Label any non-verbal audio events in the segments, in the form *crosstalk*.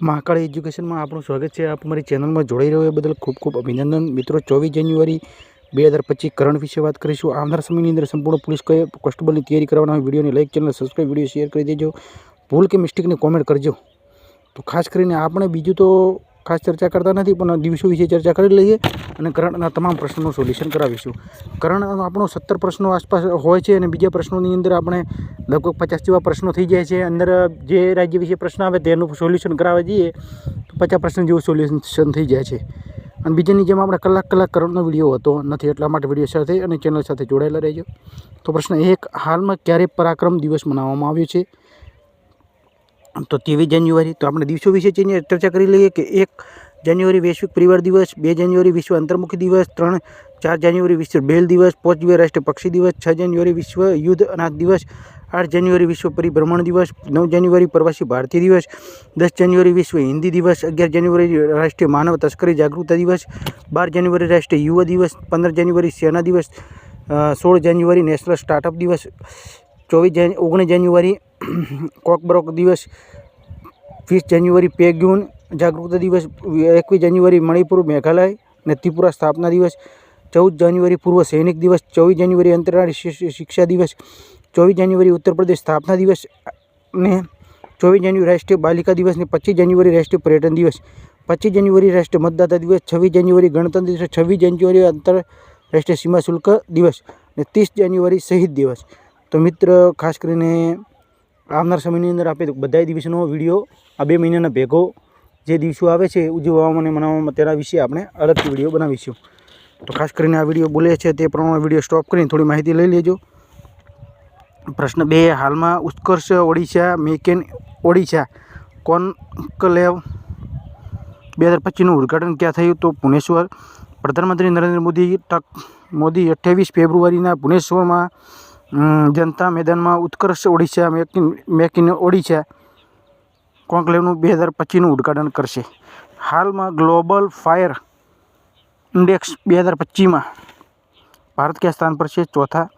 મહાકાળ એજ્યુકેશનમાં આપણું સ્વાગત છે. આપ અમારી ચેનલમાં જોડાઈ રહ્યો એ બદલ ખૂબ ખૂબ અભિનંદન. મિત્રો, ચોવીસ જાન્યુઆરી બે હજાર પચીસ કરંટ વિશે વાત કરીશું. આવનાર સમયની અંદર સંપૂર્ણ પોલીસ કોન્સ્ટેબલની તૈયારી કરવાના વિડીયોને like channel subscribe video share કરી દેજો. ભૂલ કે મિસ્ટેકની કોમેન્ટ કરજો. તો ખાસ કરીને આપણે બીજું તો ખાસ ચર્ચા કરતા નથી, પણ દિવસો વિશે ચર્ચા કરી લઈએ અને કરંટના તમામ પ્રશ્નોનું સોલ્યુશન કરાવીશું. કરંટ આપણો સત્તર પ્રશ્નો આસપાસ હોય છે અને બીજા પ્રશ્નોની અંદર આપણે લગભગ પચાસ જેવા પ્રશ્નો થઈ જાય છે. અંદર જે રાજ્ય વિશે પ્રશ્ન આવે તેનું સોલ્યુશન કરાવવા જઈએ તો પચાસ પ્રશ્ન જેવું સોલ્યુશન થઈ જાય છે. અને બીજાની જેમ આપણે કલાક કલાક કરંટનો વીડિયો હોતો, નથી એટલા માટે વીડિયો સાથે અને ચેનલ સાથે જોડાયેલા રહેજો. તો પ્રશ્ન એક, હાલમાં ક્યારે પરાક્રમ દિવસ મનાવવામાં આવ્યો છે? તો ત્રેવીસ જાન્યુઆરી તો આપણે દિવસો વિશે ચેન્જ ચર્ચા કરી લઈએ કે એક જાન્યુઆરી વૈશ્વિક પરિવાર દિવસ, બે જાન્યુઆરી વિશ્વ અંતર્મુખી દિવસ, ત્રણ, ચાર જાન્યુઆરી વિશ્વ બેલ દિવસ, પાંચ જાન્યુઆરી રાષ્ટ્રીય પક્ષી દિવસ, છ જાન્યુઆરી વિશ્વ યુદ્ધ અનાથ દિવસ, આઠ જાન્યુઆરી વિશ્વ પરિભ્રમણ દિવસ, નવ જાન્યુઆરી પ્રવાસી ભારતીય દિવસ, દસ જાન્યુઆરી વિશ્વ હિન્દી દિવસ, અગિયાર જાન્યુઆરી રાષ્ટ્રીય માનવ તસ્કરી જાગૃતતા દિવસ, બાર જાન્યુઆરી રાષ્ટ્રીય યુવા દિવસ, પંદર જાન્યુઆરી સેના દિવસ સોળ જાન્યુઆરી નેશનલ સ્ટાર્ટઅપ દિવસ, ચોવીસ જાન, ઓગણીસ જાન્યુઆરી *clears throat* કોકબ્રોક દિવસ વીસ જાન્યુઆરી પેગ્યુન જાગૃતતા દિવસ એકવીસ જાન્યુઆરી મણિપુર, મેઘાલય અને ત્રિપુરા સ્થાપના દિવસ, ચૌદ જાન્યુઆરી પૂર્વ સૈનિક દિવસ, ચોવીસ જાન્યુઆરી અંતરરાષ્ટ્રીય શિક્ષા દિવસ, ચોવીસ જાન્યુઆરી ઉત્તર પ્રદેશ સ્થાપના દિવસ, ને ચોવીસ જાન્યુઆરી રાષ્ટ્રીય બાલિકા દિવસ, ને પચીસ જાન્યુઆરી રાષ્ટ્રીય પર્યટન દિવસ, પચીસ જાન્યુઆરી રાષ્ટ્રીય મતદાતા દિવસ, છવ્વીસ જાન્યુઆરી ગણતંત્ર દિવસ, છવ્વીસ જાન્યુઆરી આંતરરાષ્ટ્રીય સીમા શુલ્ક દિવસ, ને ત્રીસ જાન્યુઆરી શહીદ દિવસ. તો મિત્ર, ખાસ કરીને આવનાર સમયની અંદર આપણે બધાય દિવસનો વીડિયો આ બે મહિનાના ભેગો જે દિવસો આવે છે ઉજવવામાં અને મનાવવામાં તેના વિશે આપણે અલગથી વીડિયો બનાવીશું. તો ખાસ કરીને આ વીડિયો બોલે છે તે પ્રમાણે વીડિયો સ્ટોપ કરીને થોડી માહિતી લઈ લેજો. પ્રશ્ન બે હાલમાં Utkarsh Odisha make in Odisha conclave બે હજાર પચીસનું ઉદ્ઘાટન ક્યાં થયું? તો ભુવનેશ્વર. પ્રધાનમંત્રી નરેન્દ્ર મોદી ટક મોદી અઠ્યાવીસ ફેબ્રુઆરીના ભુવનેશ્વરમાં અમ, જનતા મેદાનમાં ઉત્કર્ષ ઓડિશા મેક ઇન ઓડિશા કોન્કલેવનું બે હજાર પચીસનું ઉદઘાટન કરશે. હાલમાં ગ્લોબલ ફાયર ઇન્ડેક્સ બે હજાર પચીસમાં ભારત કયા સ્થાન પર છે? ચોથા.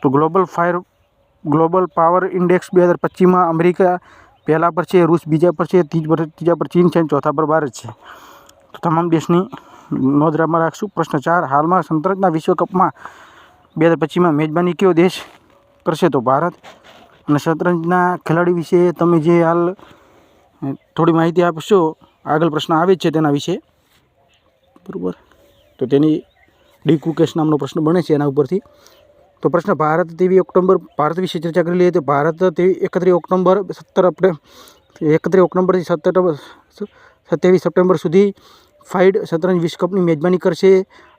તો global fire, global power index બે હજાર પચીસમાં અમેરિકા પહેલાં પર છે, રૂસ બીજા પર છે ત્રીજ પર, ત્રીજા પર ચીન છે અને ચોથા પર ભારત છે. તો તમામ દેશની નોંધ રાખશું. પ્રશ્ન ચાર. હાલમાં સંતરજના વિશ્વકપમાં બે હજાર પચીસમાં મેજબાની કયો દેશ કરશે તો ભારત? અને શતરંજના ખેલાડી વિશે તમે જે હાલ થોડી માહિતી આપશો? આગળ પ્રશ્ન આવે જ છે તેના વિશે. બરાબર? તો તેની ડી કુકેશ નામનો પ્રશ્ન બને છે એના ઉપરથી. તો પ્રશ્ન, ભારત તેવી ઓક્ટોબર, ભારત વિશે ચર્ચા કરી લઈએ તો ભારત તેવી એકત્રીસ ઓક્ટોબર, સત્તર આપણે એકત્રીસ ઓક્ટોબરથી સત્તર, સત્યાવીસ સપ્ટેમ્બર સુધી ફાઇડ શતરંજ વિશ્વકપની મેજબાની કરશે.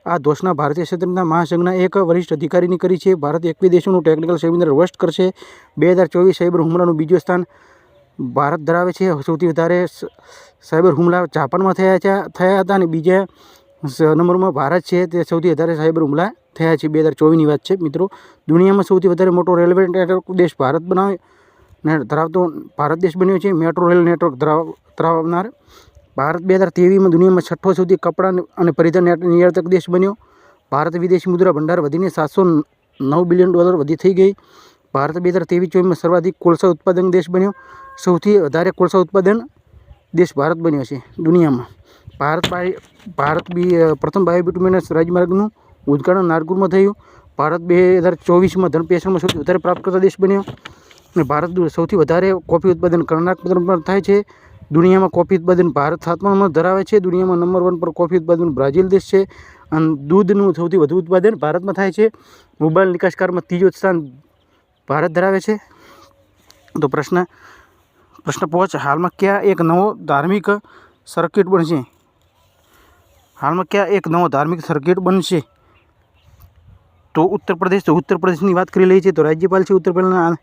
આ ઘોષણા ભારતીય શતરંજના મહાસંઘના એક વરિષ્ઠ અધિકારીની કરી છે. ભારત એકવી દેશોનું ટેકનિકલ સેમિનાર હોસ્ટ કરશે. બે હજાર ચોવીસ સાયબર હુમલાનું બીજું સ્થાન ભારત ધરાવે છે. સૌથી વધારે સાયબર હુમલા જાપાનમાં થયા છે, થયા હતા અને બીજા નંબરમાં ભારત છે. તે સૌથી વધારે સાયબર હુમલા થયા છે. બે હજાર ચોવીસની વાત છે, મિત્રો. દુનિયામાં સૌથી વધારે મોટો રેલવે નેટવર્ક દેશ ભારત બનાવે, ને ધરાવતો ભારત દેશ બન્યો છે. મેટ્રો રેલ નેટવર્ક ધરાવ, ધરાવનાર ભારત બે હજાર ત્રેવીસમાં દુનિયામાં છઠ્ઠો સૌથી કપડાં અને પરિધાન નિર્યાતક દેશ બન્યો. ભારત વિદેશી મુદ્રા ભંડાર વધીને સાતસો નવ બિલિયન ડોલર વધી થઈ ગઈ. ભારત બે હજાર ત્રેવીસ ચોવીસમાં સર્વાધિક કોલસા ઉત્પાદન દેશ બન્યો. સૌથી વધારે કોલસા ઉત્પાદન દેશ ભારત બન્યો છે દુનિયામાં. ભારત બાય ભારત બી પ્રથમ બાયોબિટુમિનસ રાજમાર્ગનું ઉદઘાટન નાગપુરમાં થયું. ભારત બે હજાર ચોવીસમાં ધનપેશણમાં સૌથી વધારે પ્રાપ્ત કરતા દેશ બન્યો. અને ભારત સૌથી વધારે કોફી ઉત્પાદન કર્ણાટક પર થાય છે. દુનિયામાં કોફી ઉત્પાદન ભારત સાતમા નંબર ધરાવે છે. દુનિયામાં નંબર વન પર કોફી ઉત્પાદન બ્રાઝિલ દેશ છે. અને દૂધનું સૌથી વધુ ઉત્પાદન ભારતમાં થાય છે. મોબાઈલ નિકાસકારમાં ત્રીજો સ્થાન ભારત ધરાવે છે. તો પ્રશ્ન પ્રશ્ન પાંચ, હાલમાં ક્યાં એક નવો ધાર્મિક સર્કિટ બનશે? હાલમાં ક્યાં એક નવો ધાર્મિક સર્કિટ બનશે? તો ઉત્તર પ્રદેશ તો ઉત્તર પ્રદેશની વાત કરી લઈએ છીએ. તો રાજ્યપાલ છે ઉત્તર પ્રદેશના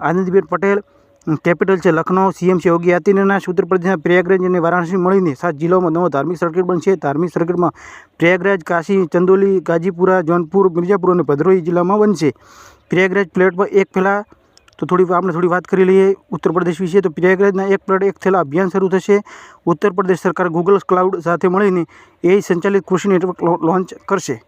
આનંદીબેન પટેલ. કેપિટલ છે. લખનઉ સીએમ છે યોગી આદિત્યનાથ ઉત્તર પ્રદેશના પ્રયાગરાજ અને વારાણસી મળીને સાત જિલ્લાઓમાં નવો ધાર્મિક સર્કિટ બનશે. ધાર્મિક સર્કિટમાં પ્રયાગરાજ, કાશી, ચંદોલી, ગાજીપુરા, જૌનપુર મિર્જાપુર અને ભદ્રોહી જિલ્લામાં બનશે. પ્રયાગરાજ પ્લેટ પર એક પહેલાં તો થોડી આપણે થોડી વાત કરી લઈએ ઉત્તર પ્રદેશ વિશે. તો પ્રયાગરાજના એક પ્લેટ એક થયેલા અભિયાન શરૂ થશે. ઉત્તર પ્રદેશ સરકાર ગૂગલ ક્લાઉડ સાથે મળીને એ સંચાલિત કૃષિ નેટવર્ક લોન્ચ કરશે.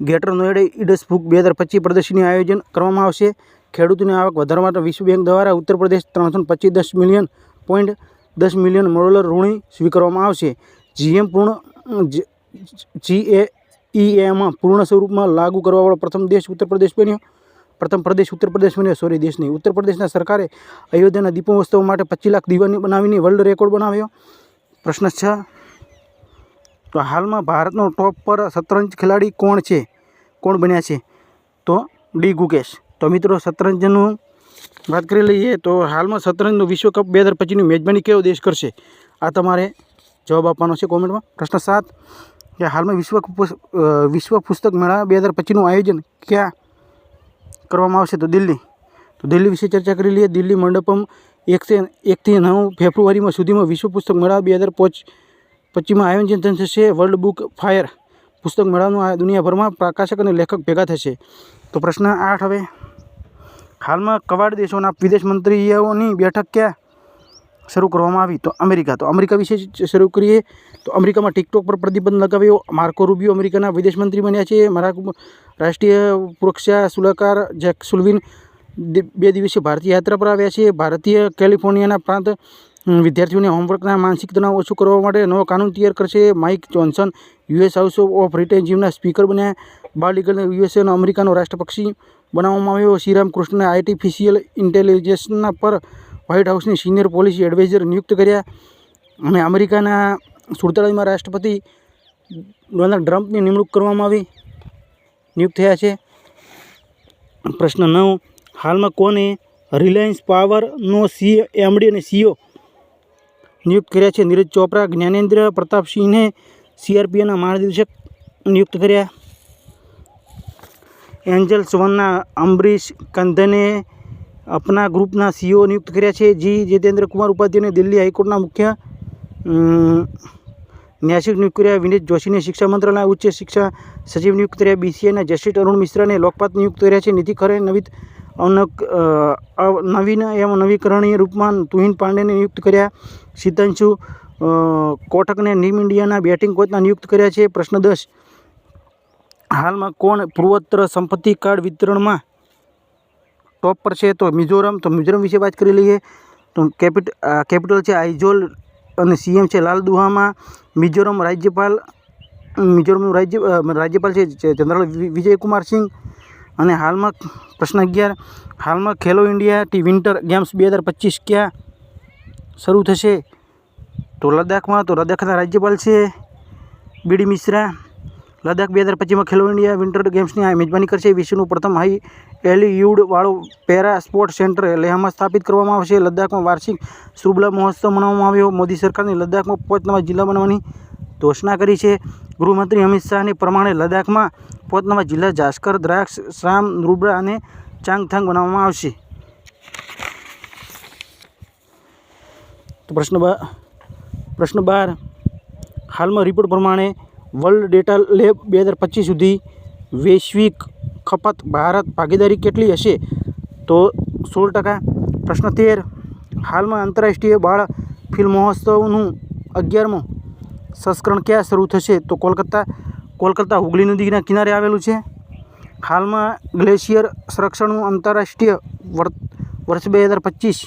ગ્રેટર નોએડા ઇડસ બુક બે હજાર પચીસ પ્રદર્શનનું આયોજન કરવામાં આવશે. ખેડૂતોની આવક વધારવા માટે વિશ્વ બેંક દ્વારા ઉત્તર પ્રદેશ ત્રણસો પચીસ દસ મિલિયન પોઈન્ટ દસ મિલિયન ડોલર ઋણી સ્વીકારવામાં આવશે. જીએમ પૂર્ણ, જી એ પૂર્ણ સ્વરૂપમાં લાગુ કરવાવાળો પ્રથમ દેશ ઉત્તર પ્રદેશ બન્યો. પ્રથમ પ્રદેશ ઉત્તર પ્રદેશ બન્યો. સોરી દેશની. ઉત્તર પ્રદેશના સરકારે અયોધ્યાના દીપોત્સવ માટે પચીસ લાખ દીવાની બનાવીને વર્લ્ડ રેકોર્ડ બનાવ્યો. પ્રશ્ન છ તો હાલમાં ભારતનો ટોપ પર શતરંજ ખેલાડી કોણ છે? કોણ બન્યા છે? તો ડી ગુકેશ. તો મિત્રો, શતરંજનું વાત કરી લઈએ તો હાલમાં શતરંજનો વિશ્વકપ બે હજાર પચીસની મેજબાની કયો દેશ કરશે? આ તમારે જવાબ આપવાનો છે કોમેન્ટમાં. પ્રશ્ન સાત, કે હાલમાં વિશ્વ વિશ્વ પુસ્તક મેળા બે હજાર પચીસનું આયોજન ક્યાં કરવામાં આવશે? તો દિલ્હી. તો દિલ્હી વિશે ચર્ચા કરી લઈએ. દિલ્હી મંડપમ એકથી એકથી નવ ફેબ્રુઆરીમાં સુધીમાં વિશ્વ પુસ્તક મેળા બે હજાર પોચ પચીસમાં આયોજન થશે વર્લ્ડ બુક ફાયર. પુસ્તક મેળાનું આ દુનિયાભરમાં પ્રકાશક અને લેખક ભેગા થશે. તો પ્રશ્ન આઠ હવે. હાલમાં કવાડ દેશોના વિદેશ મંત્રીઓની બેઠક ક્યાં? શરૂ કરવામાં આવી. તો અમેરિકા. તો અમેરિકા વિશે શરૂ કરીએ. તો અમેરિકામાં ટિકટોક પર પ્રતિબંધ લગાવ્યો. માર્કો રૂબિયો અમેરિકાના વિદેશ મંત્રી બન્યા છે. મારા રાષ્ટ્રીય સુરક્ષા સલાહકાર જેક સુલવિન બે દિવસીય ભારતીય યાત્રા પર આવ્યા છે. ભારતીય કેલિફોર્નિયાના પ્રાંત વિદ્યાર્થીઓને હોમવર્કના માનસિક તણાવ ઓછું કરવા માટે નવો કાનૂન તૈયાર કરશે. Mike Johnson US House of રિટેન્જીવના speaker બન્યા. બાળ યુએસએનો અમેરિકાનો રાષ્ટ્રપક્ષી બનાવવામાં આવ્યો. શ્રીરામ કૃષ્ણ આર્ટિફિશિયલ ઇન્ટેલિજન્સના પર વ્હાઇટ હાઉસની સિનિયર પોલિસી એડવાઇઝર નિયુક્ત કર્યા. અને અમેરિકાના સુડતાળીસમાં રાષ્ટ્રપતિ ડોનાલ્ડ ટ્રમ્પની નિમણૂક કરવામાં આવી. નિયુક્ત થયા છે. પ્રશ્ન નવ. હાલમાં કોને રિલાયન્સ પાવરનો સી એમડી અને સીઓ નિયુક્ત કર્યા છે. નીરજ ચોપરા, જ્ઞાનેન્દ્ર પ્રતાપસિંહને સીઆરપીએના મહાનિદેશક નિયુક્ત કર્યા. એન્જલ વનના અંબરીશ કંધને અપના ગ્રુપના સીઓ નિયુક્ત કર્યા છે. જી. જીતેન્દ્ર કુમાર ઉપાધ્યાયને દિલ્હી હાઈકોર્ટના મુખ્ય ન્યાસિક નિયુક્ત કર્યા. વિનીત જોશીને શિક્ષા મંત્રાલયના ઉચ્ચ શિક્ષા સચિવ નિયુક્ત કર્યા. બીસીએના જસ્ટિસ અરુણ મિશ્રાને લોકપાત નિયુક્ત કર્યા છે. નીતિ ખરે નવી અનક નવીન એમ નવીકરણીય રૂપમાં તુહિન પાંડેને નિયુક્ત કર્યા. સિદ્ધાંશુ કોટકને નીમ ઇન્ડિયાના બેટિંગ કોચના નિયુક્ત કર્યા છે. પ્રશ્ન દસ હાલમાં કોણ પૂર્વોત્તર સંપત્તિ કાર્ડ વિતરણમાં ટોપ પર છે? તો મિઝોરમ તો મિઝોરમ વિશે વાત કરી લઈએ. તો કેપિટ કેપિટલ છે આઇઝોલ અને સીએમ છે લાલ દુહામાં. મિઝોરમ રાજ્યપાલ મિઝોરમનું રાજ્ય રાજ્યપાલ છે જનરલ વિજયકુમાર સિંહ અને હાલમાં પ્રશ્ન અગિયાર, હાલમાં ખેલો ઇન્ડિયા ટી વિન્ટર ગેમ્સ બે હજાર પચીસ ક્યાં શરૂ થશે? તો લદ્દાખમાં, તો લદ્દાખના રાજ્યપાલ છે બીડી મિશ્રા. લદ્દાખ બે હજાર પચીસમાં ખેલો ઇન્ડિયા વિન્ટર ગેમ્સની મેજબાની કરશે. વિશ્વનું પ્રથમ હાઈ એલિયુડવાળું પેરા સ્પોર્ટ સેન્ટર લેહમાં સ્થાપિત કરવામાં આવશે. લદ્દાખમાં વાર્ષિક સુબલા મહોત્સવ મનાવવામાં આવ્યો. મોદી સરકારની લદ્દાખમાં પાંચ નવા જિલ્લા બનાવવાની ઘોષણા કરી છે. ગૃહમંત્રી અમિત શાહની પ્રમાણે લદ્દાખમાં પાંચ જિલ્લા જાસ્કર દ્રાક્ષ, શ્રામ નુબ્રા અને ચાંગથાંગ બનાવવામાં આવશે. તો પ્રશ્ન બા, પ્રશ્ન બાર. હાલમાં રિપોર્ટ પ્રમાણે વર્લ્ડ ડેટા લેબ બે હજાર પચીસ સુધી વૈશ્વિક ખપત ભારત ભાગીદારી કેટલી હશે? તો સોળ ટકા. પ્રશ્ન તેર. હાલમાં આંતરરાષ્ટ્રીય બાળ ફિલ્મ મહોત્સવનું અગિયારમું સંસ્કરણ ક્યાં શરૂ થશે તો કોલકાતા કોલકાતા હુગલી નદીના કિનારે આવેલું છે. હાલમાં ગ્લેશિયર સંરક્ષણનું આંતરરાષ્ટ્રીય વર્ત વર્ષ બે હજાર પચીસ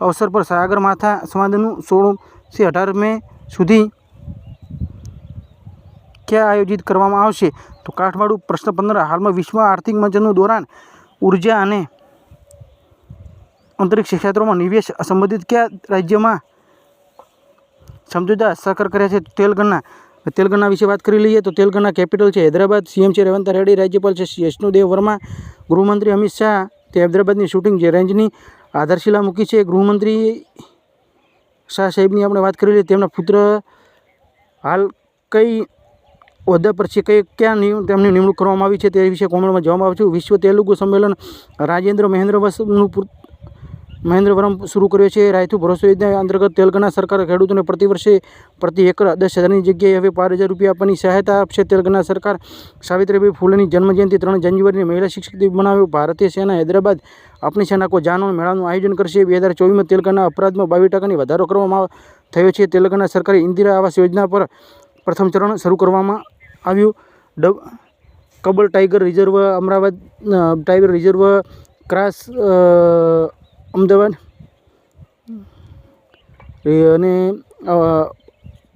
અવસર પર સાગરમાથા સંવાદનું સોળથી અઢાર મે સુધી ક્યાં આયોજિત કરવામાં આવશે? તો કાઠમાડું પ્રશ્ન પંદર હાલમાં વિશ્વ આર્થિક મંચનું દોરાન ઊર્જા અને અંતરિક્ષ ક્ષેત્રોમાં નિવેશ સંબંધિત કયા રાજ્યમાં સમજૂતા હસ્તાક્ષર કર્યા છે તેલંગાના તેલંગાના વિશે વાત કરી લઈએ તો તેલંગાના કેપિટલ છે હૈદરાબાદ સીએમ છે રેવંત રેડ્ડી, રાજ્યપાલ છે વૈષ્ણુદેવ વર્મા, ગૃહમંત્રી અમિત શાહ, તે હૈદરાબાદની શૂટિંગ જે રેન્જની આધારશિલા મૂકી છે. ગૃહમંત્રી શાહ સાહેબની આપણે વાત કરી લઈએ, તેમના પુત્ર હાલ કઈ હોદ્દા પર છે, કઈ ક્યાં તેમની નિમણૂક કરવામાં આવી છે તે વિશે કોમેન્ટમાં જવાબ છે. વિશ્વ તેલુગુ સંમેલન રાજેન્દ્ર મહેન્દ્ર વસનું મહેન્દ્રવરમ શરૂ કર્યો છે. રાયતુ ભરોસો યોજના અંતર્ગત તેલંગાણા સરકાર ખેડૂતોને પ્રતિ વર્ષે પ્રતિ એકર દસ હજારની જગ્યાએ હવે બાર હજાર રૂપિયા આપવાની સહાયતા આપશે. તેલંગાણા સરકાર સાવિત્રીબાઈ ફૂલેની જન્મજયંતિ ત્રણ જાન્યુઆરીની મહિલા શિક્ષક દિવસ બનાવ્યો ભારતીય સેના હૈદરાબાદ આપણી સેના કો જાનો મેળાનું આયોજન કરશે. બે હજાર ચોવીસમાં તેલંગાણા અપરાધમાં બાવીસ ટકાની વધારો કરવામાં થયો છે. તેલંગાણા સરકારે ઇન્દિરા આવાસ યોજના પર પ્રથમ ચરણ શરૂ કરવામાં આવ્યું. ડબ, cable tiger reserve Ahmedabad tiger reserve ક્રાસ Ahmedabad? અને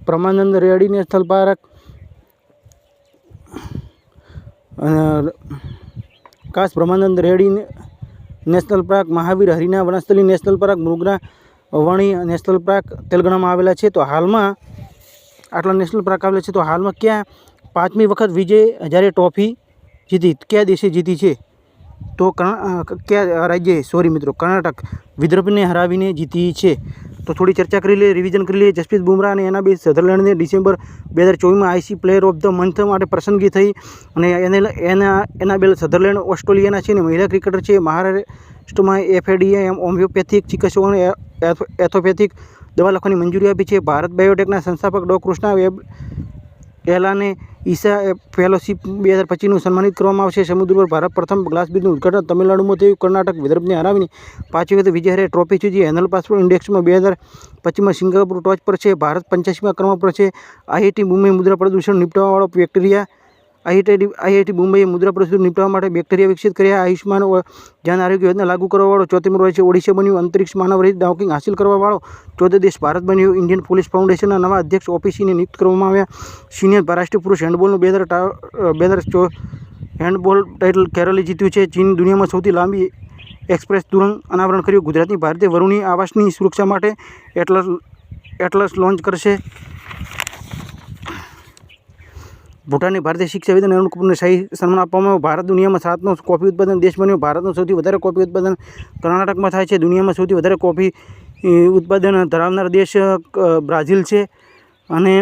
પ્રમાનંદ રેડી નેશનલ પાર્ક. અને કાશ Brahmananda Reddy national park Mahavir Harina Vanasthali national park Mrugavani national park તેલંગાણામાં આવેલા છે. તો હાલમાં આટલા નેશનલ પાર્ક આવેલા છે. તો હાલમાં ક્યાં પાંચમી વખત વિજય હજારે ટ્રોફી જીતી કયા દેશે જીતી છે? તો કયા રાજ્યે સોરી મિત્રો, કર્ણાટક. વિદર્ભને હરાવીને જીતી છે. તો થોડી ચર્ચા કરી લઈએ રિવિઝન કરી લઈએ. જસપ્રીત બુમરાહ અને એના બે સધરલેન્ડને ડિસેમ્બર બે હજાર ચોવીસમાં ICC player of the month માટે પસંદગી થઈ અને એને એના એના બે સધરલેન્ડ ઓસ્ટ્રેલિયાના છે ને મહિલા ક્રિકેટર છે. મહારાષ્ટ્રમાં એફએડીએ એમ હોમિયોપેથિક ચિકિત્સકો અને એથોપેથિક દવા લખવાની મંજૂરી આપી છે. ભારત બાયોટેકના સંસ્થાપક ડો કૃષ્ણા વેબ એલાને ઈસા ફેલોશિપ બે હજાર પચીસનું સન્માનિત કરવામાં આવશે. સમુદ્ર પર ભારત પ્રથમ ગ્લાસ બ્રિજનું ઉદઘાટન તમિલનાડુમાં થયું. કર્ણાટક વિદર્ભને હરાવીને પાંચમી વખત વિજય હરે ટ્રોફી જીતી એનલ પાસપોર્ટ ઇન્ડેક્સમાં બે હજાર પચીસમાં સિંગાપુર ટોચ પર છે. ભારત પંચ્યાસીમાં ક્રમ પર છે. આઈઆઈટી મુંબઈ મુદ્રા પ્રદૂષણ નિપટાવવાવાળો બેક્ટેરિયા આઈઆઈટી આઈઆઈટી મુંબઈએ મુદ્રા પ્રદૂષણ નિપટાવવા માટે બેક્ટેરિયા વિકસિત કર્યા. આયુષ્માન જન આરોગ્ય યોજના લાગુ કરવાવાળો ચોથેમો રાજ્ય ઓડિશા બન્યું અંતરિક્ષ માનવરહિત ડાઉકિંગ હાંસિલ કરવાવાળો ચૌદ દેશ ભારત બન્યું. ઇન્ડિયન પોલીસ ફાઉન્ડેશનના નવા અધ્યક્ષ ઓફિસીને નિયુક્ત કરવામાં આવ્યા. સિનિયર રાષ્ટ્રીય પુરુષ હેન્ડબોલનું બે હજાર બે હજાર હેન્ડબોલ ટાઇટલ કેરલે જીત્યું છે. ચીન દુનિયામાં સૌથી લાંબી એક્સપ્રેસ સુરંગ અનાવરણ કર્યું. ગુજરાતની ભારતીય વરુણી આવાસની સુરક્ષા માટે એટલસ એટલસ લોન્ચ કરશે. ભૂટાનની ભારતીય શિક્ષા વિધાન અરુણ કપૂરને શાહી સન્માન આપવામાં ભારત દુનિયામાં સાતનો કોફી ઉત્પાદન દેશ બન્યો. ભારતનું સૌથી વધારે કોફી ઉત્પાદન કર્ણાટકમાં થાય છે. દુનિયામાં સૌથી વધારે કોફી ઉત્પાદન ધરાવનાર દેશ બ્રાઝિલ છે. અને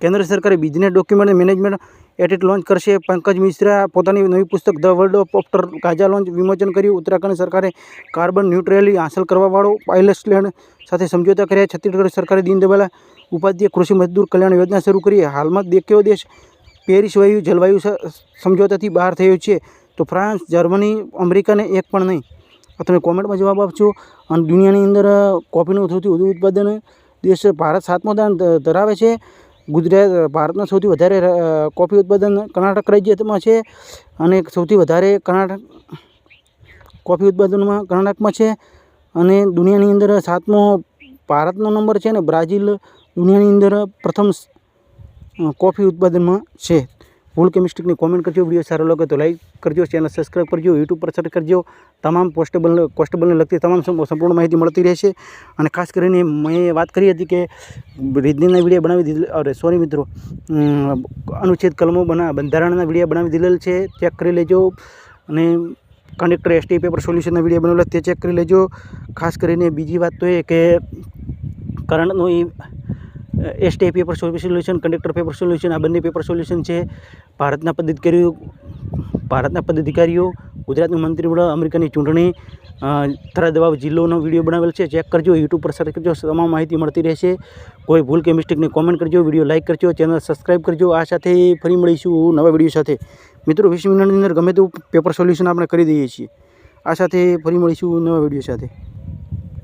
કેન્દ્ર સરકારે business document management edit launch કરશે. પંકજ મિશ્રા પોતાની નવી પુસ્તક the world of after Gaza launch વિમોચન કર્યું. ઉત્તરાખંડ સરકારે કાર્બન ન્યુટ્રલી હાંસલ કરવાવાળો પાયલટ સાથે સમજોતા કર્યા. છત્તીસગઢ સરકારે દીનદયાલા ઉપાધ્યાય કૃષિ મજદૂર કલ્યાણ યોજના શરૂ કરી. હાલમાં દેખ્યો દેશ પેરિસ વાયુ જલવાયુ સમજોતાથી બહાર થયો છે. તો ફ્રાન્સ, જર્મની, અમેરિકાને એક પણ નહીં. તમે કોમેન્ટમાં જવાબ આપજો. અને દુનિયાની અંદર કોફીનું સૌથી વધુ ઉત્પાદન દેશ ભારત સાતમો દાન ધરાવે છે. ગુજરાત ભારતમાં સૌથી વધારે કોફી ઉત્પાદન કર્ણાટક રાજ્યમાં છે અને સૌથી વધારે કર્ણાટક, કોફી ઉત્પાદનમાં કર્ણાટકમાં છે અને દુનિયાની અંદર સાતમો ભારતનો નંબર છે ને બ્રાઝિલ દુનિયાની અંદર પ્રથમ કોફી ઉત્પાદનમાં છે. ભૂલ કેમિસ્ટ્રીની કોમેન્ટ કરજો વીડિયો સારો લાગે તો લાઈક કરજો ચેનલ સબસ્ક્રાઈબ કરજો યુટ્યુબ પર સર્ચ કરજો. તમામ પોસ્ટેબલ કોન્સ્ટેબલને લગતી તમામ સંપૂર્ણ માહિતી મળતી રહેશે. અને ખાસ કરીને મેં વાત કરી હતી કે રીતનીના વીડિયો બનાવી દીધેલ અરે સોરી મિત્રો. અનુચ્છેદ કલમો બના બંધારણના વીડિયો બનાવી દીધેલ છે ચેક કરી લેજો. અને કંડક્ટર એસટી પેપર સોલ્યુશનના વીડિયો બનાવેલા, તે ચેક કરી લેજો. ખાસ કરીને બીજી વાત તો એ કે કરંટનું એ ST paper solution conductor paper solution આ બંને પેપર સોલ્યુશન છે. ભારતના પદાધિકારીઓ ભારતના પદાધિકારીઓ, ગુજરાતનું મંત્રીમંડળ, અમેરિકાની ચૂંટણી દબાવ જિલ્લોનો વીડિયો બનાવેલ છે. ચેક કરજો, યુટ્યુબ પર સર્ચ કરજો, તમામ માહિતી મળતી રહેશે. કોઈ ભૂલ કે મિસ્ટેકને કોમેન્ટ કરજો, વીડિયો લાઇક કરજો ચેનલ સબસ્ક્રાઈબ કરજો. આ સાથે ફરી મળીશું નવા વીડિયો સાથે. મિત્રો વીસ મિનિટની અંદર ગમે તેવું પેપર સોલ્યુશન આપણે કરી દઈએ છીએ. આ સાથે ફરી મળીશું નવા વીડિયો સાથે.